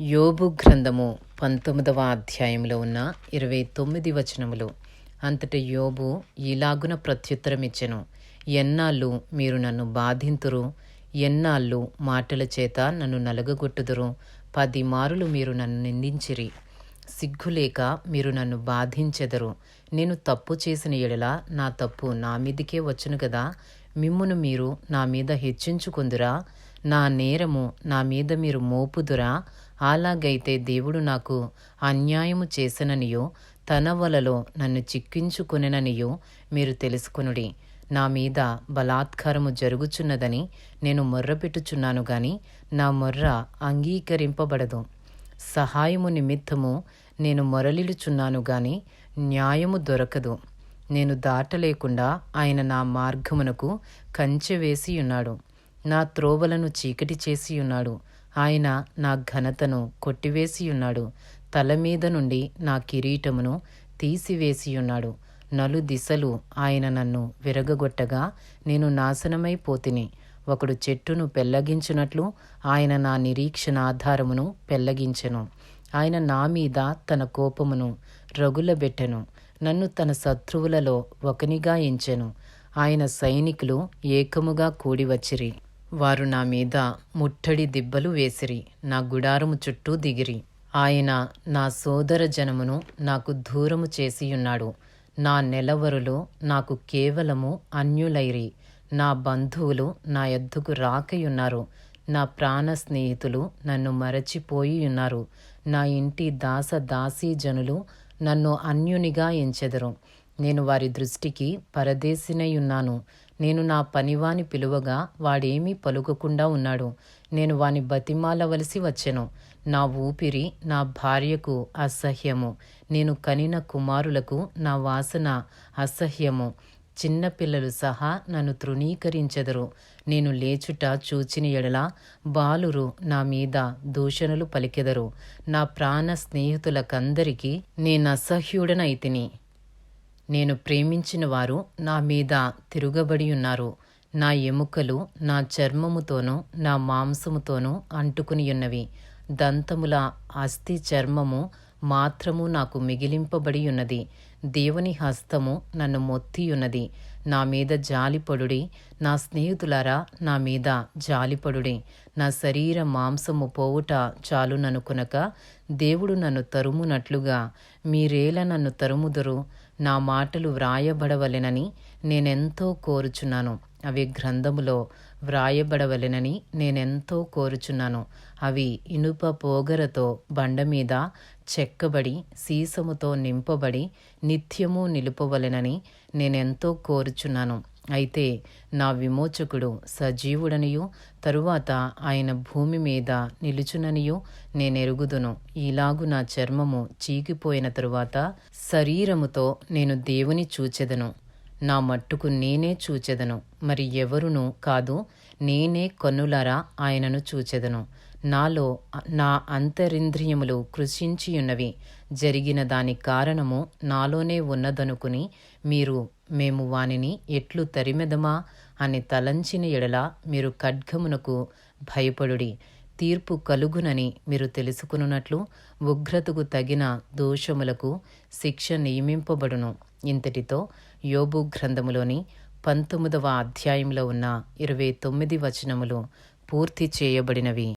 యోబు గ్రంథము పంతొమ్మిదవ అధ్యాయంలో ఉన్న ఇరవై తొమ్మిది వచనములు. అంతటి యోబు ఇలాగున ప్రత్యుత్తరమిచ్చెను. ఎన్నాళ్ళు మీరు నన్ను బాధింతురు? ఎన్నాళ్ళు మాటల చేత నన్ను నలగగొట్టుదురు? పది మారులు మీరు నన్ను నిందించిరి. సిగ్గులేక మీరు నన్ను బాధించెదరు. నేను తప్పు చేసిన ఎడల నా తప్పు నా మీదికే వచ్చును కదా మిమ్మును మీరు నా మీద హెచ్చించుకుందురా? నా నేరము నా మీద మీరు మోపుదురా. అలాగైతే దేవుడు నాకు అన్యాయము చేసననియో తన వలలో నన్ను చిక్కించుకొనెననియో మీరు తెలుసుకునుడి. నా మీద బలాత్కారము జరుగుచున్నదని నేను మొర్రపెట్టుచున్నాను గాని నా మొర్ర అంగీకరింపబడదు. సహాయము నిమిత్తము నేను మొరలిడుచున్నాను గాని న్యాయము దొరకదు. నేను దాటలేకుండా ఆయన నా మార్గమునకు కంచె వేసి ఉన్నాడు నా త్రోవలను చీకటి చేసి ఉన్నాడు ఆయన నా ఘనతను కొట్టివేసియున్నాడు. తల మీద నుండి నా కిరీటమును తీసివేసియున్నాడు. నలు దిశలు ఆయన నన్ను విరగగొట్టగా నేను నాశనమైపోతిని ఒకడు చెట్టును పెల్లగించినట్లు ఆయన నా నిరీక్షణ ఆధారమును పెల్లగించెను. ఆయన నా మీద తన కోపమును రగులబెట్టెను. నన్ను తన శత్రువులలో ఒకనిగా ఎంచెను. ఆయన సైనికులు ఏకముగా కూడివచ్చిరి వారు నా మీద ముట్టడి దిబ్బలు వేసిరి నా గుడారము చుట్టూ దిగిరి. ఆయన నా సోదర జనమును నాకు దూరము చేసియున్నాడు. నా నెలవరులు నాకు కేవలము అన్యులైరి. నా బంధువులు నా ఎద్దుకు రాకయున్నారు. నా ప్రాణ స్నేహితులు నన్ను మరచిపోయి ఉన్నారు నా ఇంటి దాస దాసీ జనులు నన్ను అన్యునిగా ఎంచెదరు. నేను వారి దృష్టికి పరదేశినై ఉన్నాను నేను నా పనివాని పిలువగా వాడేమీ పలుకకుండా ఉన్నాడు. నేను వాని బతిమాలవలసి వచ్చెను. నా ఊపిరి నా భార్యకు అసహ్యము. నేను కనిన కుమారులకు నా వాసన అసహ్యము. చిన్నపిల్లలు సహా నన్ను తృణీకరించెదరు. నేను లేచుట చూచిన ఎడల బాలురు నా మీద దూషణలు పలికెదరు. నా ప్రాణ స్నేహితులకందరికీ నేనసహ్యుడనైతిని నేను ప్రేమించిన వారు నా మీద తిరుగబడి ఉన్నారు. నా ఎముకలు నా చర్మముతోనూ నా మాంసముతోనూ అంటుకుని ఉన్నవి. దంతముల అస్థి చర్మము మాత్రము నాకు మిగిలింపబడి ఉన్నది. దేవుని హస్తము నన్ను మొత్తియున్నది. నా మీద జాలిపడుడి. నా స్నేహితులారా నా మీద జాలిపడుడి. నా శరీర మాంసము పోవుట చాలుననుకునక దేవుడు నన్ను తరుమునట్లుగా. మీరేలా నన్ను తరుముదురు? నా మాటలు వ్రాయబడవలెనని నేనెంతో కోరుచున్నాను. అవి గ్రంథములో వ్రాయబడవలెనని నేనెంతో కోరుచున్నాను. అవి ఇనుప పోగరతో బండ మీద చెక్కబడి సీసముతో నింపబడి నిత్యము నిలుపవలెనని నేనెంతో కోరుచున్నాను. అయితే నా విమోచకుడు సజీవుడనియు తరువాత ఆయన భూమి మీద నిలుచుననియు నేనెరుగుదును. ఇలాగు నా చర్మము చీకిపోయిన తరువాత శరీరముతో నేను దేవుని చూచెదను. నా మట్టుకు నేనే చూచెదను. మరి ఎవరును కాదు నేనే కన్నులరా ఆయనను చూచెదను. నాలో నా అంతరింద్రియములు కృషించియున్నవి. జరిగిన దాని కారణము నాలోనే ఉన్నదనుకుని మీరు మేము వానిని ఎట్లు తరిమెదమా అని తలంచిన ఎడల మీరు ఖడ్గమునకు భయపడుడి. తీర్పు కలుగునని మీరు తెలుసుకున్నట్లు ఉగ్రతకు తగిన దోషములకు శిక్ష నియమింపబడును. ఇంతటితో యోబు గ్రంథములోని పంతొమ్మిదవ అధ్యాయంలో ఉన్న ఇరవై తొమ్మిది వచనములు పూర్తి చేయబడినవి.